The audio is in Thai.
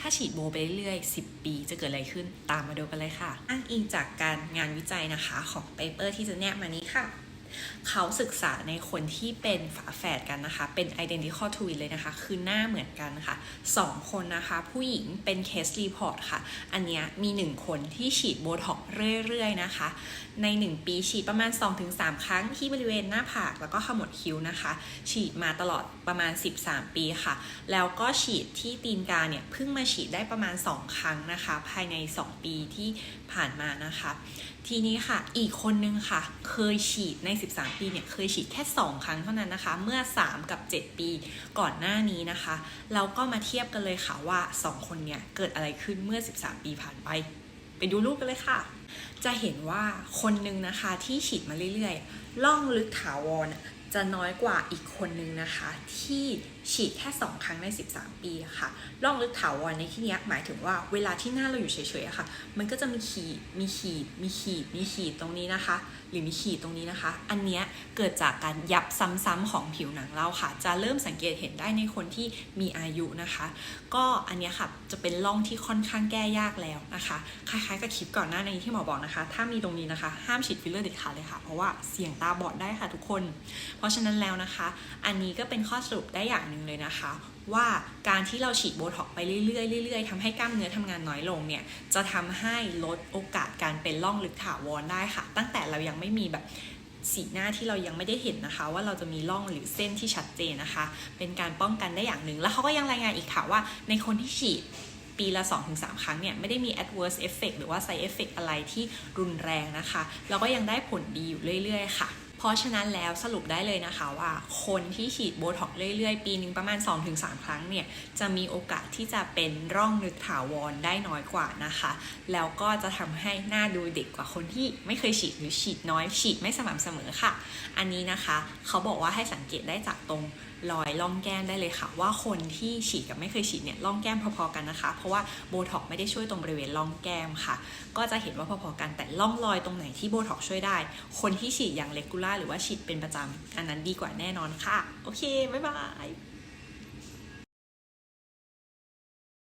ถ้าฉีดโบไปเรื่อยๆ 10 ปีจะเกิดอะไรขึ้นตามมาดูกันเลยค่ะ อ้างอิงจากการงานวิจัยนะคะของเปเปอร์ที่จะแนบมานี้ค่ะ เขาศึกษาในคนที่เป็นฝาแฝดกันนะคะ เป็น identical twin เลยนะคะ คือหน้าเหมือนกันค่ะสองคนนะคะ ผู้หญิงเป็น case report ค่ะ อันเนี้ยมี 1 คนที่ฉีดโบท็อกซ์เรื่อยๆนะคะ ใน 1 ปีฉีดประมาณ 2-3 ครั้งที่บริเวณหน้าผากแล้วก็ขมวดคิ้วนะคะ ฉีดมาตลอดประมาณ 13 ปีค่ะ แล้วก็ฉีดที่ตีนกาเนี่ยเพิ่งมาฉีดได้ประมาณ 2 ครั้งนะคะ ภายใน 2 ปีที่ผ่านมานะคะ ทีนี้ค่ะ อีกคนนึงค่ะ เคยฉีดใน13 ปีเนี่ยเคยฉีดแค่ 2 ครั้งเท่านั้นนะคะ เมื่อ 3 กับ 7 ปีก่อนหน้านี้นะคะ เราก็มาเทียบกันเลยค่ะว่า 2 คนเนี่ยเกิดอะไรขึ้นเมื่อ 13 ปีผ่านไป ไปดูรูปกันเลยค่ะ จะเห็นว่าคนหนึ่งนะคะที่ฉีดมาเรื่อยๆล่องลึกถาวร จะน้อยกว่าอีกคนนึงนะคะ ที่ฉีดแค่ 2 ครั้งใน 13 ปีค่ะล่องลึกถาวรในที่นี้หมายถึงว่าเวลาที่หน้าเราอยู่เฉยๆค่ะ มันก็จะมีขีดมีขีดมีขีดมีขีดตรงนี้นะคะ หรือมีขีดตรงนี้นะคะ อันเนี้ยเกิดจากการยับซ้ำๆของผิวหนังเราค่ะ จะเริ่มสังเกตเห็นได้ในคนที่มีอายุนะคะ ก็อันเนี้ยค่ะจะเป็นร่องที่ค่อนข้างแก้ยากแล้วนะคะ คล้ายๆกับคลิปก่อนหน้านี้ที่หมอบอกนะคะ ถ้ามีตรงนี้นะคะ ห้ามฉีดฟิลเลอร์เด็ดขาดเลยค่ะ เพราะว่าเสี่ยงตาบอดได้ค่ะทุกคนเพราะฉะนั้นแล้วนะคะ อันนี้ก็เป็นข้อสรุปได้อย่างหนึ่งเลยนะคะ ว่าการที่เราฉีดโบท็อกไปเรื่อยๆเรื่อยๆทำให้กล้ามเนื้อทำงานน้อยลงเนี่ย จะทำให้ลดโอกาสการเป็นร่องลึกถาวรได้ค่ะ ตั้งแต่เรายังไม่มีแบบสีหน้าที่เรายังไม่ได้เห็นนะคะ ว่าเราจะมีร่องหรือเส้นที่ชัดเจนนะคะ เป็นการป้องกันได้อย่างหนึ่ง แล้วเขาก็ยังรายงานอีกค่ะว่า ในคนที่ฉีดปีละ 2-3 ครั้งเนี่ย ไม่ได้มี adverse effect หรือว่า side effect อะไรที่รุนแรงนะคะ แล้วก็ยังได้ผลดีอยู่เรื่อย ๆ ค่ะ เพราะฉะนั้นแล้วสรุปได้เลยนะคะว่า คนที่ฉีดโบท็อกซ์เรื่อยๆ ปีหนึ่งประมาณ 2-3 ครั้งเนี่ย จะมีโอกาสที่จะเป็นร่องนึกถาวรได้น้อยกว่านะคะ แล้วก็จะทำให้หน้าดูเด็กกว่าคนที่ไม่เคยฉีดหรือฉีดน้อยฉีดไม่สม่ำเสมอค่ะ อันนี้นะคะเขาบอกว่าให้สังเกตได้จากตรงรอยร่องแก้มได้เลยค่ะ ว่าคนที่ฉีดกับไม่เคยฉีดเนี่ยร่องแก้มพอๆกันนะคะ เพราะว่าโบท็อกซ์ไม่ได้ช่วยตรงบริเวณร่องแก้มค่ะ ก็จะเห็นว่าพอๆกันแต่ร่องรอยตรงไหนที่โบท็อกซ์ช่วยได้ คนที่ฉีดอย่างเลกูล่าหรือว่าฉีดเป็นประจำอันนั้นดีกว่าแน่นอนค่ะ โอเค บ๊ายบาย